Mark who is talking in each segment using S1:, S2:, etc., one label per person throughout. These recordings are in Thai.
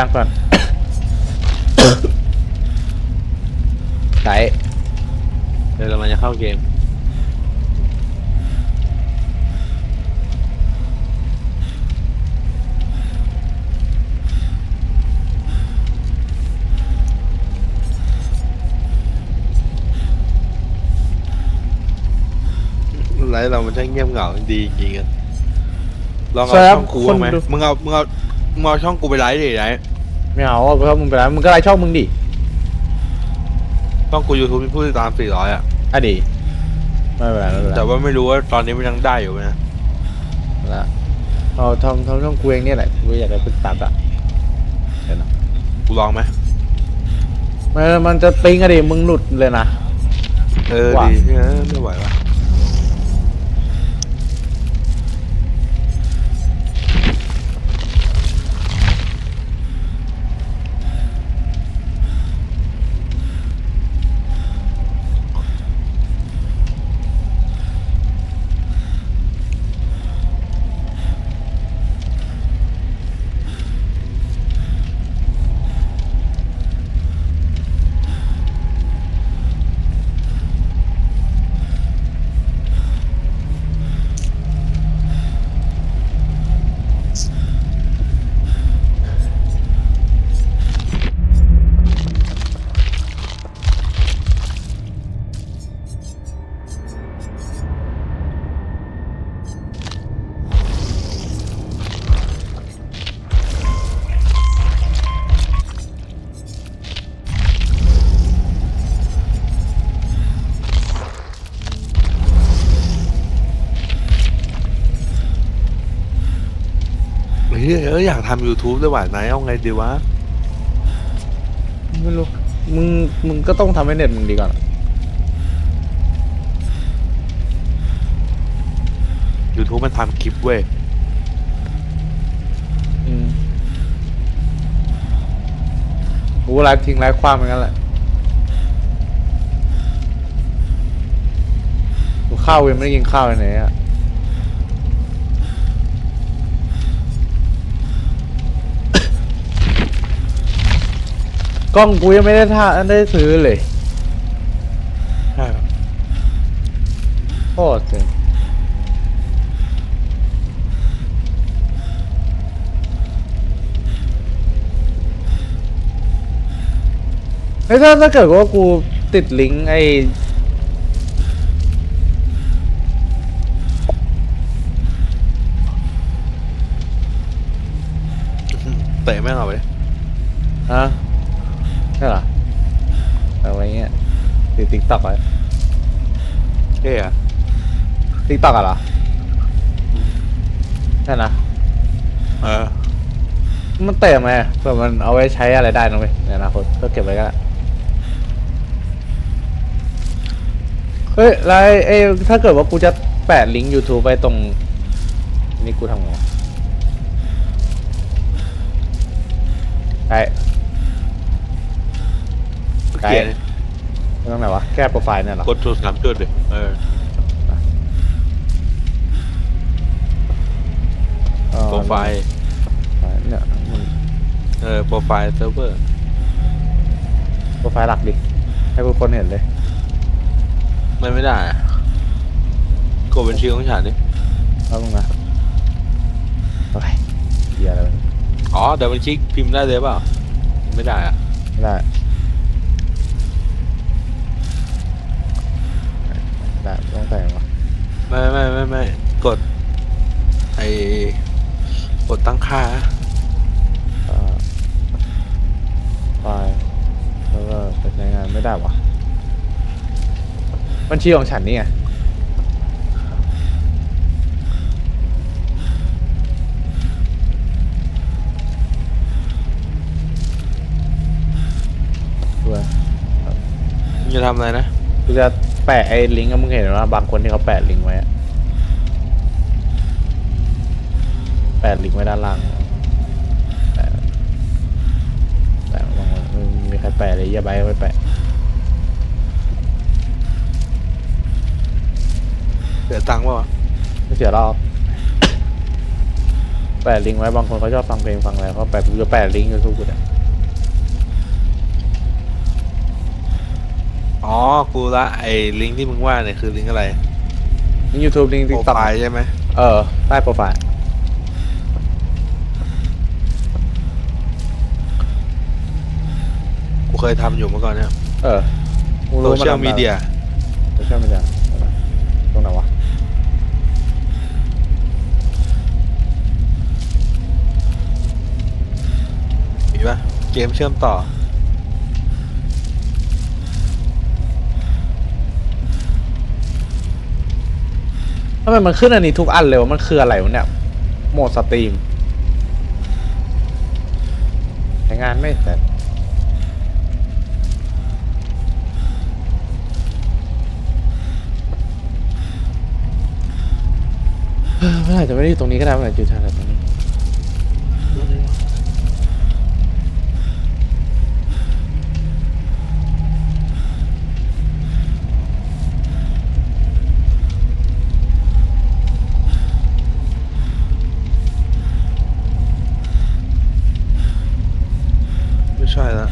S1: ยังก่อน ไหน
S2: เดี๋ยวเรามาจะเข้าเกม ไลฟ์เรามันช่างเงียบเหงาดีจริงๆอะลองเอาช่องกูบ้างไหมมึงเอามึงเอา มึงเอาช่องกูไปไลฟ์ดิไลฟ์
S1: ไม่เอาเพราะมึงไปแล้วมึงก็ไลค์ช่องมึงดิ
S2: ช่องกูยูทูบมีผู้ติดตามสี่ร้อยอะ
S1: อะดิไม่เป็นไรไม่เป็นไร
S2: แต่ว่าไม่รู้ว่าตอนนี้มันยังได้อยู่ไหมนะ
S1: ละเอาทำทำช่องกูเองเนี่ยแหละกูอยากจะเป็นตัดอะเดี๋ยวนะ
S2: กูลองไหม
S1: มันมันจะปิงอะดิมึงหลุดเลยนะ
S2: เออ
S1: ว่า
S2: ดีเออไม่ไหวว่ะ เฮ้ยเอออยากทำ YouTube ด้วยว่ะนายเอาไงดีวะ
S1: ไม่รู้มึงมึงก็ต้องทำให้เน็ตมึงดีก่อน
S2: YouTube มันทำคลิปเว้ย
S1: อืมกูไลฟ์ทิ้งไลฟ์ความเหมือนกันแหละกูข้าวยังไม่ได้กินข้าวเลยไหนอะ กล้องกูยังไม่ได้ท่าได้ซื้อเลย
S2: ใช่ครับ
S1: โคตรเจ๋งเฮ้ยถ้าถ้าเกิดว่ากูติดลิงก์ไอ้
S2: เตะแม่งเอาไป
S1: ฮะ ใช่เหรออะไรเงี้ยติดติ๊กต็อกไว้
S2: เท่อะ
S1: ติ๊กต็อกอะเหรอใช่นะ
S2: เออ
S1: มันเตะไหมเผื่อมันเอาไว้ใช้อะไรได้นะเว้ยในอนาคตก็เก็บไว้ก็ได้เฮ้ยแล้วไอ้ไอ้ถ้าเกิดว่ากูจะแปะลิงก์ YouTube ไปตรง นี่กูทำไงวะไอ้ ไกล
S2: เขียน
S1: ตรงไหนวะ แก้โปรไฟล์เนี่ยเหรอ
S2: กดจุดสามจุดดิเออ
S1: เออ
S2: โปรไฟล์
S1: เนี่ยมัน
S2: เออ โปรไฟล์เซิร์ฟเวอร์
S1: โปรไฟล์หลักดิ ให้ทุกคนเห็นเลย
S2: มันไม่ได้อะกดบัญชีของฉันดิ
S1: เอาลงนะโอเคเฮียอะไรวะ
S2: อ๋อ แต่บัญชีพิมพ์ได้เลยเปล่า ไม่ได้อะ
S1: ไม่ได้ ต้องใส่วะ
S2: ไม่ไม่ไม่ไม่กด ไอ้กดตั้งค่า
S1: เอ่อไฟล์แล้วก็เป็นรายงานไม่ได้วะบัญชีของฉันนี่ไงด้วย
S2: มึงจะทำอะไรนะ
S1: กูจะ แปะไอ้ลิงก์อะมึงเห็นว่าบางคนที่เขาแปะลิงก์ไว้อะแปะลิงก์ไว้ด้านล่างแปะแปะบางคนไม่มีใครแปะเลยอย่าใบไว้แปะ
S2: เสียตังค์เปล่าวะ
S1: ไม่เสียรอบ แปะลิงก์ไว้บางคนเขาชอบฟังเพลงฟังอะไรเขาแปะกูจะแปะลิงก์ยูทูบกูเนี่ย
S2: อ๋อ กูละไอ้ลิงก์ที่มึงว่าเนี่ยคือลิงก์อะไร
S1: ลิงก์ยูทูบลิงก์
S2: โป
S1: ติ๊
S2: ร
S1: กต็อก
S2: ไฟล์ใช่ไหม
S1: เออใต้โปรไฟล์
S2: กูเคยทำอยู่เมื่อก่อนเนี่ย
S1: เออกู
S2: โซ
S1: รู้น
S2: เชียล
S1: ทำ
S2: มีเดีย
S1: โซเชียลมีเดียตรงไหนวะ
S2: มีปะเกมเชื่อมต่อ
S1: ทำไมมันขึ้นอันนี้ทุกอันเลยวะมันคืออะไรวะเนี่ย โหมดสตรีมใช้งานไม่เสร็จเมื่อไหร่จะไม่ได้อยู่ตรงนี้ก็ได้เมื่อไหร่จะอยู่ทางไหน
S2: ใช่ละ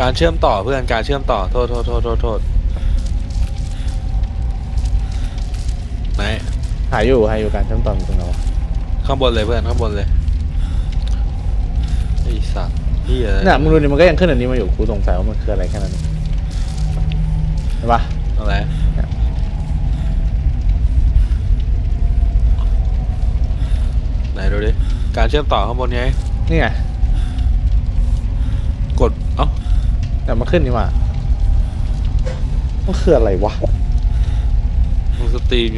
S2: การเชื่อมต่อเพื่อนการเชื่อมต่อโทษโทษโทษโทษโทษไหน
S1: หายอยู่หายอยู่การเชื่อมต่ออยู่ตรงไหนวะ
S2: ข้างบนเลยเพื่อนข้างบนเลยไอ้สัตว์ นี่อะไร
S1: เนี่ยมึงดูดิมันก็ยังขึ้นอันนี้มาอยู่กูสงสัยว่ามันคืออะไรแค่นั้นเองเห็นปะ
S2: อะไรไหนดูดิ การเชื่อมต่อข้างบนไง
S1: นี่ไง
S2: กด เอ้า
S1: แต่มันขึ้นนี่มามันคืออะไรวะ
S2: มึงสตรีม